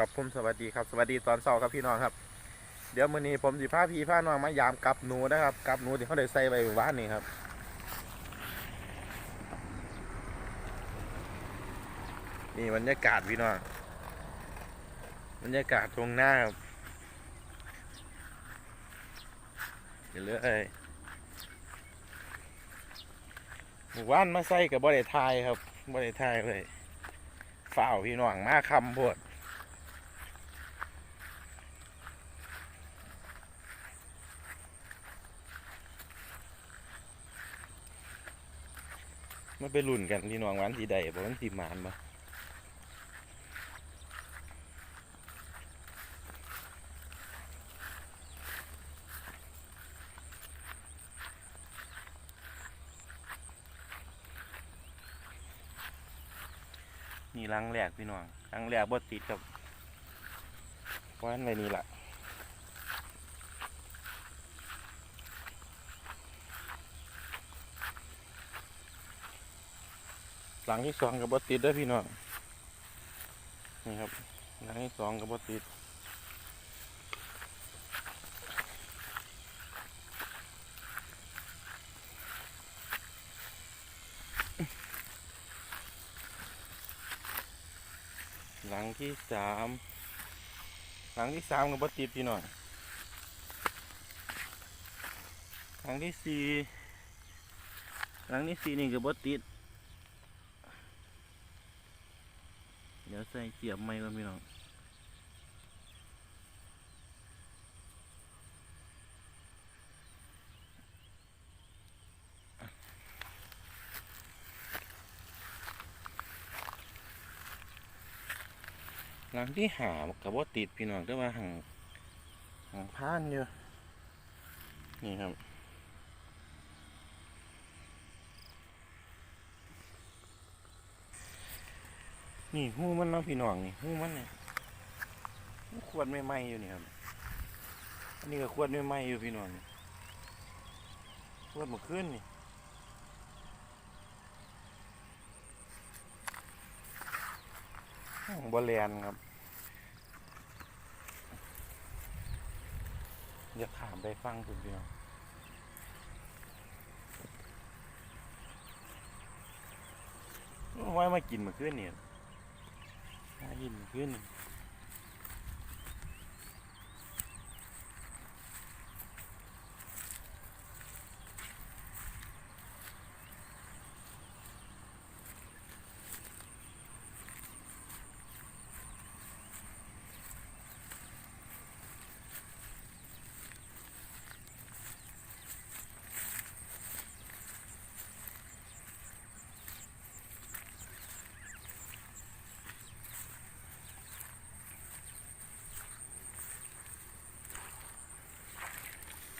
กับผมสวัสดีครับสวัสดีตอนเช้าครับพี่น้องครับ เดี๋ยวมื้อนี้ผมสิพาพี่พาน้องมายามกับหนูนะครับกับหนูที่เขาได้ใส่ไว้ว่านนี่ครับนี่บรรยากาศพี่น้องบรรยากาศตรงหน้าครับเดี๋ยวเลยหมู่บ้านมาใส่กับบ่ได้ทายครับบ่ได้ทายเลยฝ่าวพี่น้องมาคำโพด มันไปลุ่นกันพี่น้องวันสีใดบ่มันสีมานบ่นี่ลังแรกพี่น้องลังแรกบ่ติดครับวันไว้นี่ล่ะ หลังที่สองกับบติดเด้พี่น้องนี่ครับหลังที่สองกับบติดหลังที่สามหลังที่สามกับบติดพี่น้องหลังที่สี่หลังที่สี่นี่กับบติด เดี๋ยวใส่เสียบไม้ก่อนพี่น้องหลังที่หากับว่าติดพี่น้องแต่ว่าห่างห่างพานอยู่นี่ครับ นี่หูมันเนาะพี่น้องนี่หูมันเนี่ยขวดไม่ไหม้อยู่นี่ครับอันนี้ก็ขวดไม่ไหม้อยู่พี่น้องนี่ขวดมาขึ้นนี่ของบอแลนครับอย่าขามไปฟังคุณพี่น้องเอาไว้มากินมาขึ้นเนี่หา ยินขึ้น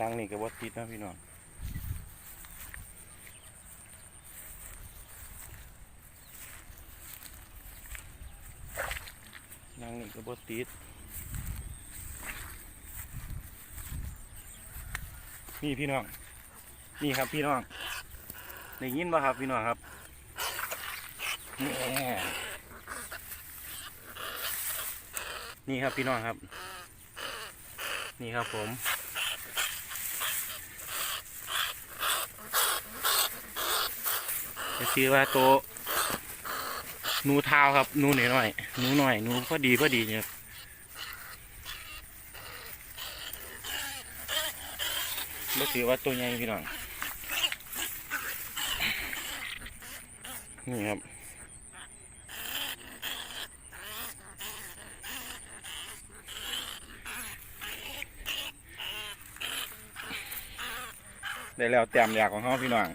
ลังนี่ก็บ่ติดนะพี่น้องลังนี่ก็บ่ติดนี่พี่น้อง นี่ครับพี่น้องได้ยินป่ะครับพี่น้องครับนี่นี่ครับพี่น้องครับ นี่ครับผม จะชื่อว่าโตวหนูเท้าครับหนูหน่อยหน่อยหนูหน่อยหนูพอดีพอดีเนี่ยก็ถือว่าตัวใหญ่พี่น้องนี่ครับได้แล้วเตรียมอยากของเขาพี่น้อง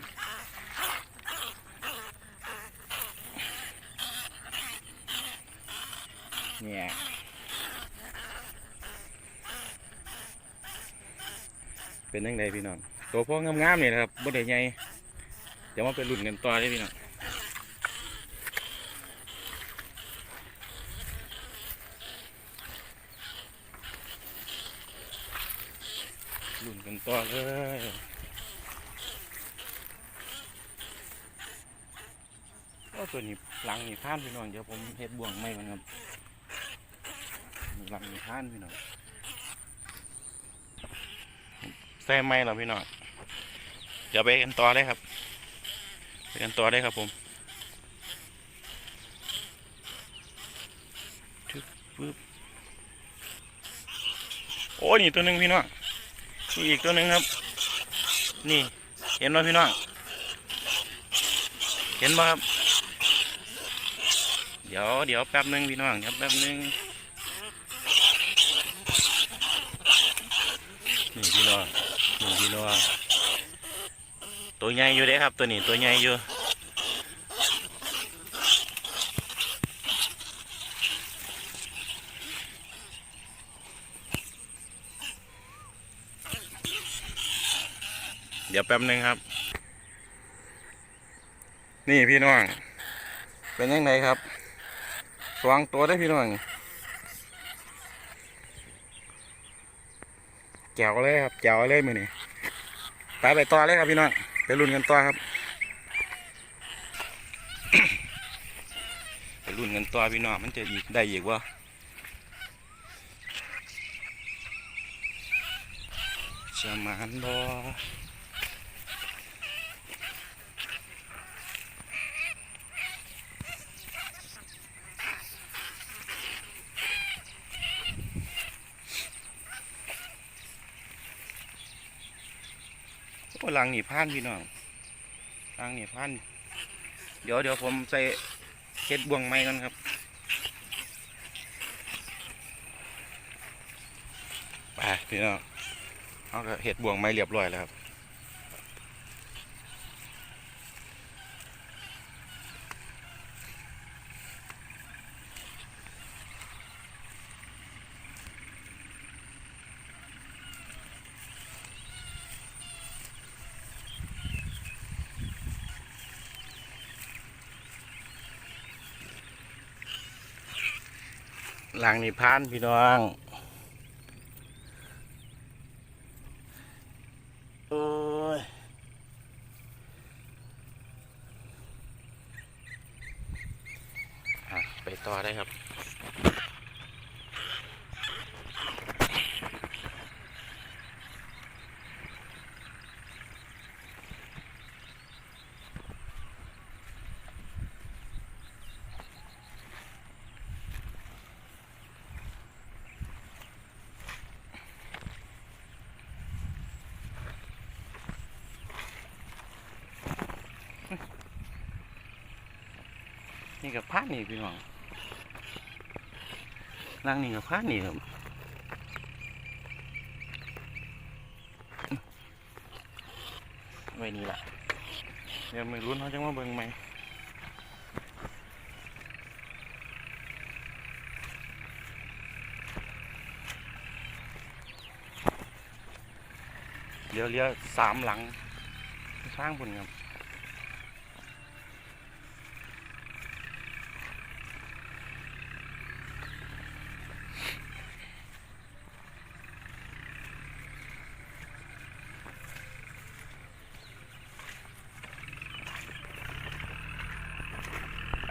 เนี่ย เป็นยังไงพี่น้องตัวพวกงามๆเนี่ยนะครับบ่ได้ใหญ่เดี๋ยวมาไปลุ้นกันต่อเลยพี่น้องลุ้นกันต่อเลยโอ้ตัวนี้หลังนี่ข้ามพี่น้องเดี๋ยวผมเฮ็ดบ่วงไม่มันครับมีลำมีท่านพี่น้อง ใส่ไม้เหรอพี่น้องเดี๋ยวไปกันต่อเลยครับ ไปกันต่อได้ครับผมทึบปึ๊บโอ้นี่ตัวหนึ่งพี่น้องนี่อีกตัวหนึ่งครับ นี่ เห็นไหมพี่น้องเห็นไหมครับ เดี๋ยวเดี๋ยวแป๊บหนึงพี่น้องครับแป๊บหนึงนี่พี่น้อง นี่พี่น้องตัวใหญ่อยู่เด้ครับ ตัวนี้ตัวใหญ่อยู่เดี๋ยวแป๊บหนึงครับ นี่พี่น้อง เป็นยังไงครับสวางตัวได้พี่น้อง แจ๋วเลยครับแจ๋วเลยมือนี่ไปไปต่อเลยครับพี่น้องไปรุ่นกันต่อครับไปรุ่นกันต่อพี่น้องมันจะอีกได้อีกวะจะมานบอ หลังหนีพานพี่น้องลังหนีพานเดี๋ยวเดี๋ยวผมใส่เห็ดบ่วงไม้กันครับไปพี่น้องเอาเห็ดบ่วงไม้เรียบร้อยแล้วครับ หลังนี่พานพี่น้องโอ้ยอะไปต่อได้ครับ นี่กับพานนี่พี่น้องหลังนี่กับพานนี่ครับไว้นี่แหละเดี๋ยวไม่รู้เขาจะมาเบิ่งไหมเดี๋ยวเลี้ยวสามหลังสร้างบนครับ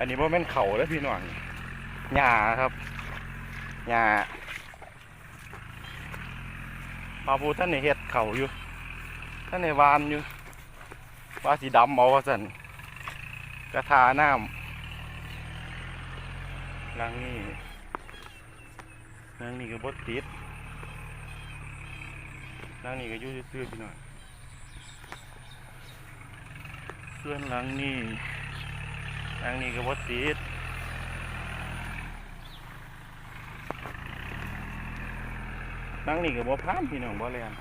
นนี้ว่าเป็นเขาแล้วพี่น้องหญ้าครับหญ้าพาพูท่านในเฮ็ดเขาอยู่ ท่านในวานอยู่ว่าสีดำเอาว่าสันกระทาน้ำลังนี่ลังนี่ก็บดติดลังนี่ก็ยู่ซื่อพี่น้องส่วนลังนี่างนี้ก็บ่ติดทางนี้ก็บ่พานพี่น้องบ่แลน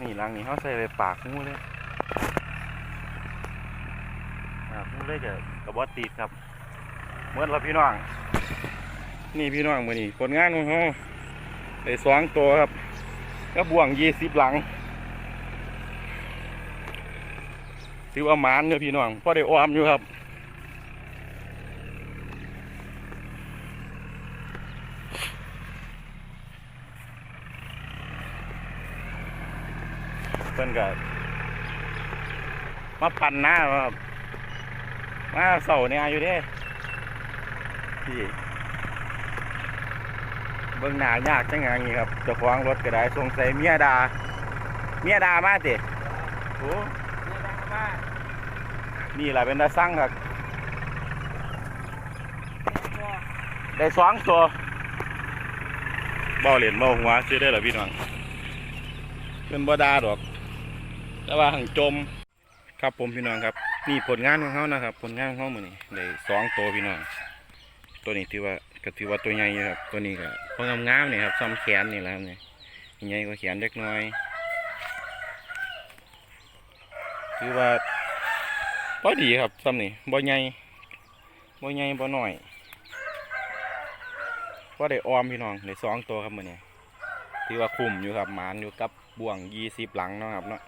นี่ลังนี้เขาใส่ไปปากงูเลยปากงูเลยก็ก็บ่ติดครับเมื่อเราพี่น้อง นี่พี่น้องมือนี้ผลงานของเขาได้สองตัวครับ ก็บ่วงยี่สิบหลังถือว่าหมานอยู่ยพี่น้องพอได้ออมอยู่ครับ เพิ่นก็มาปั่นหน้ามาเสาเนี่ยอยู่ด้พี่เบิ่งหน้ายากจังไงนี่ครับเจ้างรถก็ได้สงสัยเมียดา เมียดามาติโอ้นี่แหละเป็นตาสั่งครับ ได้สองตัวบ่เหรียญบ่หัวซื้อได้เหรอพี่น้องเป็นบ่ดาดอก แต่ว่าหังจมครับผมพี่น้องครับนี่ผลงานของเขานะครับ ผลงานของเขามือนนี่ได้สองตัวพี่น้องตัวนี้ถือว่าก็ถือว่าตัวใหญ่อยู่ครับ ตัวนี้ก็พองงามๆนี่ครับซ้ำแขนนี่แหละครับนี่ใหญ่กว่าแขนเล็กน้อยถือว่าพอดีครับซ้ำนี่บ่ใหญ่บ่ใหญ่บ่หน้อยก็ได้ออมพี่น้องได้สองตัวครับเหมือนี้ถือว่าคุ้มอยู่ครับหมานอยู่กับบ่วงยี่สิบหลังนะครับเนาะ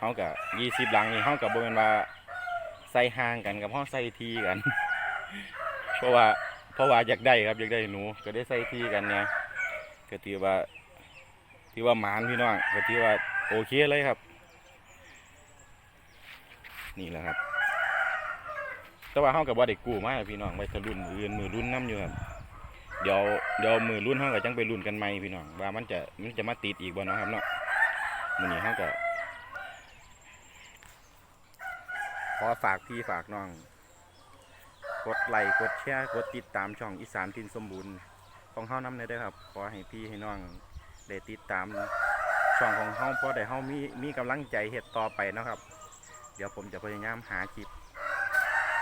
เขากับยี่สิบหลังนี่เขากับบริเวณว่าใส่ห่างกันกับเขาใส่ทีกัน เพราะว่าเพราะว่าอยากได้ครับอยากได้หนูก็ได้ใส่ทีกันเนี่ยก็ถือว่าถือว่าหมานพี่น้องก็ถือว่าโอเคเลยครับ นี่แหละครับ แต่ว่าเขากับว่าได้กู้มาพี่น้องไว้ทะลุนมืออื่นมือรุ่นน้ำอยู่ครับเดี๋ยวเดี๋ยวมือรุ่นเขาก็จังไปรุ่นกันใหม่พี่น้องว่ามันจะมันจะมาติดอีกบ่เนาะครับเนาะมือนี้เขาก็ ขอฝากพี่ฝากน้อง กดไลค์กดแชร์กดติดตามช่องอีสานทินสมบูรณ์ของเฮาน้ำเลยด้อครับ ขอให้พี่ให้น้องได้ติดตามช่องของเฮาเพราะได้เฮามีมีกำลังใจเฮ็ดต่อไปนะครับ เดี๋ยวผมจะพยายามหาคลิป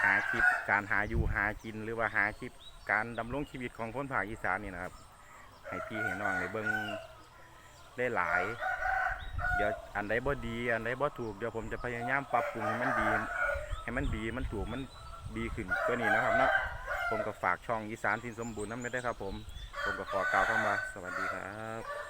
หาคลิปการหาอยู่หากินหรือว่าหาคลิปการดำรงชีวิตของคนภาคอีสานนี่นะครับ ให้พี่ให้น้องได้เบิ่งได้หลาย เดี๋ยวอันใดบ่ดี อันใดบ่ถูก เดี๋ยวผมจะพยายามปรับปรุงให้มันดี ให้มันดีมันถูกมันดีขึ้นตัวนี้นะครับเนาะผมก็ฝากช่องอีสานทินสมบูรณ์นั่นไม่ได้ครับผม ผมก็ขอกล่าวข้ามาสวัสดีครับ